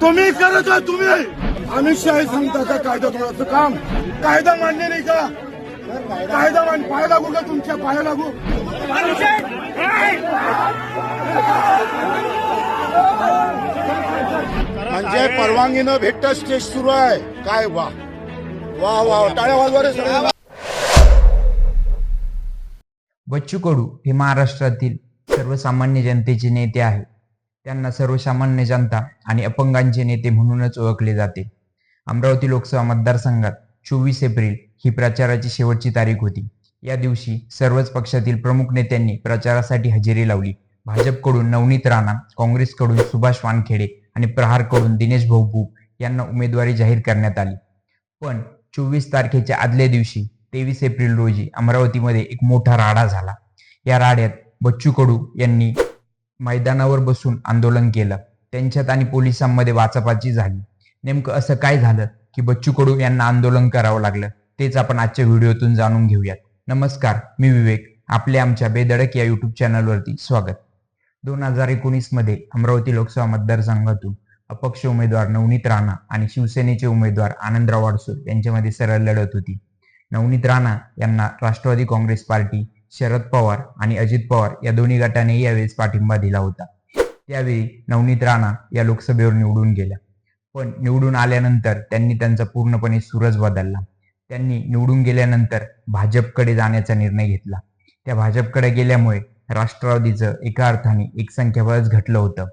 तुम्ही करत आहे तुम्ही. अमित शहा सांगता का कायदा तोडायचं काम? कायदा मान्य नाही का? कायदा मान पाय लागू का तुमच्या पाया लागू? म्हणजे परवानगी न भेटत स्टेज सुरू आहे. काय वा. वा वा टाळ्या वाजवा बच्चू कडू हे महाराष्ट्रातील सर्वसामान्य जनतेचे नेते आहेत. त्यांना सर्वसामान्य जनता आणि अपंगांचे नेते म्हणूनच ओळखले जाते. अमरावती लोकसभा मतदारसंघात चोवीस एप्रिल ही प्रचाराची शेवटची तारीख होती. या दिवशी सर्वच पक्षातील प्रमुख नेत्यांनी प्रचारासाठी हजेरी लावली. भाजपकडून नवनीत राणा काँग्रेसकडून सुभाष वानखेडे आणि प्रहारकडून दिनेश भाऊ यांना उमेदवारी जाहीर करण्यात आली. पण चोवीस तारखेच्या आदल्या दिवशी तेवीस एप्रिल रोजी अमरावतीमध्ये एक मोठा राडा झाला. या राड्यात बच्चू कडू यांनी मैदानावर बसून आंदोलन केलं. त्यांच्यात आणि पोलिसांमध्ये वाचापाची झाली. नेमकं असं काय झालं की बच्चू कडू यांना आंदोलन करावं लागलं तेच आपण आजच्या व्हिडिओतून जाणून घेऊयात. नमस्कार मी विवेक. आपले आमच्या बेधडक या युट्यूब चॅनलवरती स्वागत. दोन हजार एकोणीसमध्ये अमरावती लोकसभा मतदारसंघातून अपक्ष उमेदवार नवनीत राणा आणि शिवसेनेचे उमेदवार आनंदराव वाडसूर यांच्यामध्ये सरळ लढत होती. नवनीत राणा यांना राष्ट्रवादी काँग्रेस पार्टी शरद पवार आणि अजित पवार या दोन्ही गटाने यावेळेस पाठिंबा दिला होता. त्यावेळी नवनीत राणा या लोकसभेवर निवडून गेल्या. पण निवडून आल्यानंतर त्यांनी त्यांचा पूर्णपणे सूरज बदलला. त्यांनी निवडून गेल्यानंतर भाजपकडे जाण्याचा निर्णय घेतला. त्या भाजपकडे गेल्यामुळे राष्ट्रवादीचं एका अर्थाने एकसंख्याबळच घटलं होतं.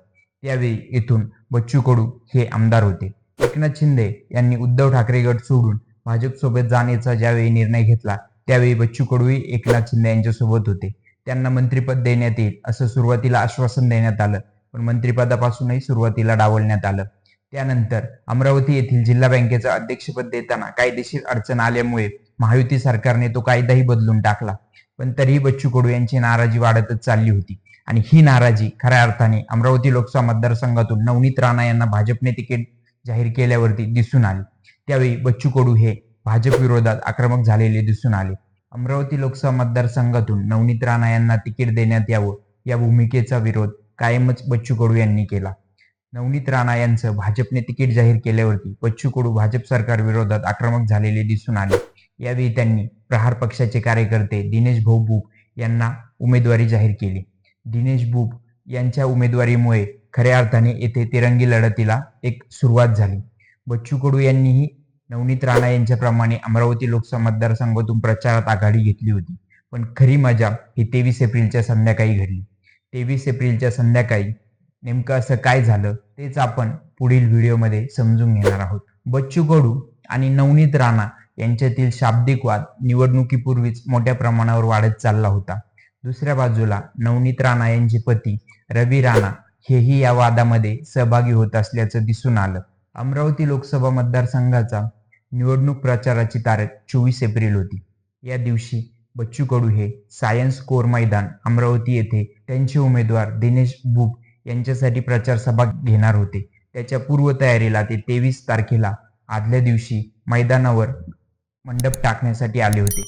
त्यावेळी येथून बच्चू कडू हे आमदार होते. एकनाथ शिंदे यांनी उद्धव ठाकरे गट सोडून भाजपसोबत जाण्याचा ज्यावेळी निर्णय घेतला त्यावेळी बच्चू कडू एकनाथ शिंदे यांच्यासोबत होते. त्यांना मंत्रिपद देण्यात येईल असं सुरुवातीला आश्वासन देण्यात आलं. पण मंत्रिपदापासूनही सुरुवातीला डावलण्यात आलं. त्यानंतर अमरावती येथील जिल्हा बँकेचं अध्यक्षपद देताना कायदेशीर अडचण आल्यामुळे महायुती सरकारने तो कायदाही बदलून टाकला. पण तरीही बच्चू कडू यांची नाराजी वाढतच चालली होती. आणि ही नाराजी खऱ्या अर्थाने अमरावती लोकसभा मतदारसंघातून नवनीत राणा यांना भाजपने तिकीट जाहीर केल्यावरती दिसून आली. त्यावेळी बच्चू कडू हे भाजप विरोधात आक्रमक झालेले दिसून आले. अमरावती लोकसभा मतदारसंघातून नवनीत राणा यांना तिकीट देण्यात यावं या भूमिकेचा विरोध कायमच बच्चू कडू यांनी केला. नवनीत राणा यांचं भाजपने तिकीट जाहीर केल्यावरती बच्चू कडू भाजप सरकार विरोधात आक्रमक झालेले दिसून आले. यावेळी त्यांनी प्रहार पक्षाचे कार्यकर्ते दिनेश भाऊ बुप यांना उमेदवारी जाहीर केली. दिनेश बुप यांच्या उमेदवारीमुळे खऱ्या अर्थाने येथे तिरंगी लढतीला एक सुरुवात झाली. बच्चू कडू यांनीही नवनीत राणा यांच्याप्रमाणे अमरावती लोकसभा मतदारसंघातून प्रचारात आघाडी घेतली होती. पण खरी मजा ही तेवीस एप्रिलच्या संध्याकाळी घडली. तेवीस एप्रिलच्या संध्याकाळी नेमकं असं काय झालं तेच आपण पुढील व्हिडिओमध्ये समजून घेणार आहोत. बच्चू कडू आणि नवनीत राणा यांच्यातील शाब्दिक वाद निवडणुकीपूर्वीच मोठ्या प्रमाणावर वाढत चालला होता. दुसऱ्या बाजूला नवनीत राणा यांचे पती रवी राणा हेही या वादामध्ये सहभागी होत असल्याचं दिसून आलं. अमरावती लोकसभा मतदारसंघाचा निवडणूक प्रचाराची तारीख चोवीस एप्रिल होती. या दिवशी बच्चू कडू हे सायन्स कोर मैदान अमरावती येथे त्यांचे उमेदवार दिनेश बुक यांच्यासाठी प्रचार सभा घेणार होते. त्याच्या पूर्वतयारीला ते तेवीस तारखेला आदल्या दिवशी मैदानावर मंडप टाकण्यासाठी आले होते.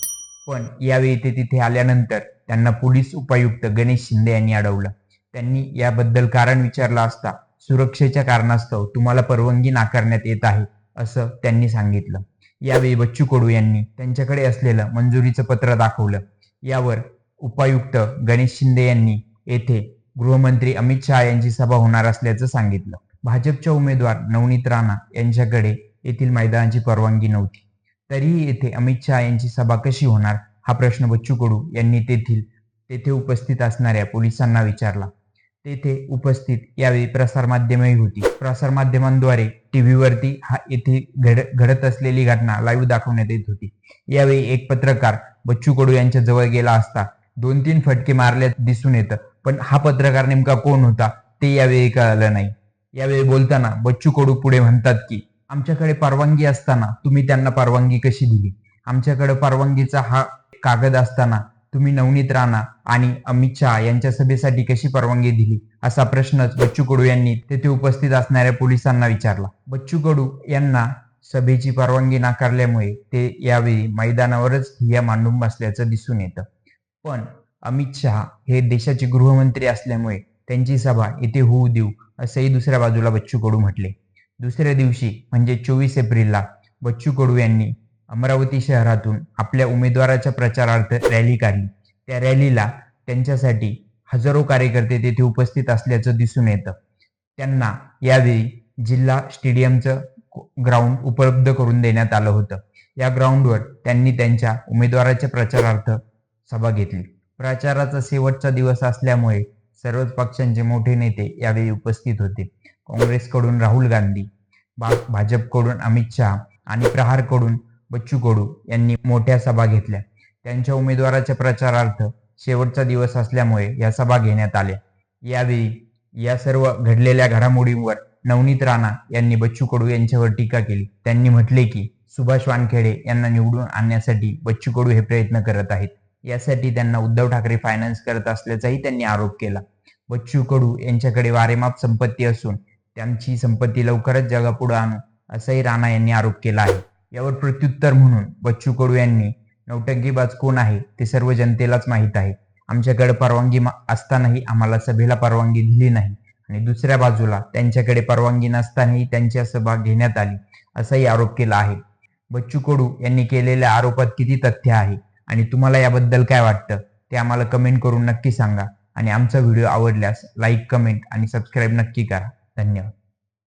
पण यावेळी ते तिथे आल्यानंतर त्यांना पोलीस उपायुक्त गणेश शिंदे यांनी अडवलं. त्यांनी याबद्दल कारण विचारलं असता सुरक्षेच्या कारणास्तव तुम्हाला परवानगी नाकारण्यात येत आहे. असं त्यांनी सांगितलं. यावेळी बच्चू कडू यांनी त्यांच्याकडे असलेलं मंजुरीचं पत्र दाखवलं. यावर उपायुक्त गणेश शिंदे यांनी येथे गृहमंत्री अमित शहा यांची सभा होणार असल्याचं सांगितलं. भाजपच्या उमेदवार नवनीत राणा यांच्याकडे येथील मैदानाची परवानगी नव्हती. तरीही येथे अमित शहा यांची सभा कशी होणार हा प्रश्न बच्चू कडू यांनी तेथील तेथे उपस्थित असणाऱ्या पोलिसांना विचारला. तेथे उपस्थित यावेळी प्रसारमाध्यमही होती. प्रसारमाध्यमांद्वारे टीव्हीवरती हा येथे घड घडत असलेली घटना लाईव्ह दाखवण्यात येत होती. यावेळी एक पत्रकार बच्चू कडू यांच्या जवळ गेला असता दोन तीन फटके मारले दिसून येतं पण हा पत्रकार नेमका कोण होता ते यावेळी कळलं नाही. यावेळी बोलताना बच्चू कडू पुढे म्हणतात की आमच्याकडे परवानगी असताना तुम्ही त्यांना परवानगी कशी दिली? आमच्याकडे परवानगीचा हा कागद असताना तुम्ही नवनीत राणा आणि अमित शहा यांच्या सभेसाठी कशी परवानगी दिली? असा प्रश्नच बच्चू कडू यांनी तेथे उपस्थित असणाऱ्या पोलिसांना विचारला. बच्चू कडू यांना सभेची परवानगी नाकारल्यामुळे ते यावेळी मैदानावरच ठिय्या मांडून बसल्याचं दिसून येतं. पण अमित शहा हे देशाचे गृहमंत्री असल्यामुळे त्यांची सभा येथे होऊ देऊ असंही दुसऱ्या बाजूला बच्चू कडू म्हटले. दुसऱ्या दिवशी म्हणजे चोवीस एप्रिलला बच्चू कडू यांनी अमरावती शहरातून आपल्या उमेदवाराच्या प्रचारार्थ रॅली काढली. त्या रॅलीला त्यांच्यासाठी हजारो कार्यकर्ते तेथे उपस्थित असल्याचं दिसून येतं. त्यांना यावेळी जिल्हा स्टेडियमचं ग्राउंड उपलब्ध करून देण्यात आलं होतं. या ग्राउंडवर त्यांनी त्यांच्या उमेदवाराच्या प्रचारार्थ सभा घेतली. प्रचाराचा शेवटचा दिवस असल्यामुळे सर्वच पक्षांचे मोठे नेते यावेळी उपस्थित होते. काँग्रेसकडून राहुल गांधी भाजपकडून अमित शहा आणि प्रहारकडून बच्चू कडू यांनी मोठ्या सभा घेतल्या. त्यांच्या उमेदवाराच्या प्रचारार्थ शेवटचा दिवस असल्यामुळे या सभा घेण्यात आल्या. यावेळी या सर्व घडलेल्या घडामोडींवर नवनीत राणा यांनी बच्चू कडू यांच्यावर टीका केली. त्यांनी म्हटले की सुभाष वानखेडे यांना निवडून आणण्यासाठी बच्चू कडू हे प्रयत्न करत आहेत. यासाठी त्यांना उद्धव ठाकरे फायनान्स करत असल्याचाही त्यांनी आरोप केला. बच्चू कडू यांच्याकडे वारेमाप संपत्ती असून त्यांची संपत्ती लवकरच जगापुढे आणू असाही राणा यांनी आरोप केला आहे. यावर प्रत्युत्तर म्हणून बच्चू कडू यांनी नौटंकीबाज कोण आहे ते सर्व जनतेलाच माहीत आहे. आमच्याकडे परवानगी असतानाही आम्हाला सभेला परवानगी दिली नाही. आणि दुसऱ्या बाजूला त्यांच्याकडे परवानगी नसतानाही त्यांच्या सभा घेण्यात आली असाही आरोप केला आहे. बच्चू कडू यांनी केलेल्या आरोपात किती तथ्य आहे? आणि तुम्हाला याबद्दल काय वाटतं? ते आम्हाला कमेंट करून नक्की सांगा. आणि आमचा व्हिडिओ आवडल्यास लाईक कमेंट आणि सबस्क्राईब नक्की करा. धन्यवाद.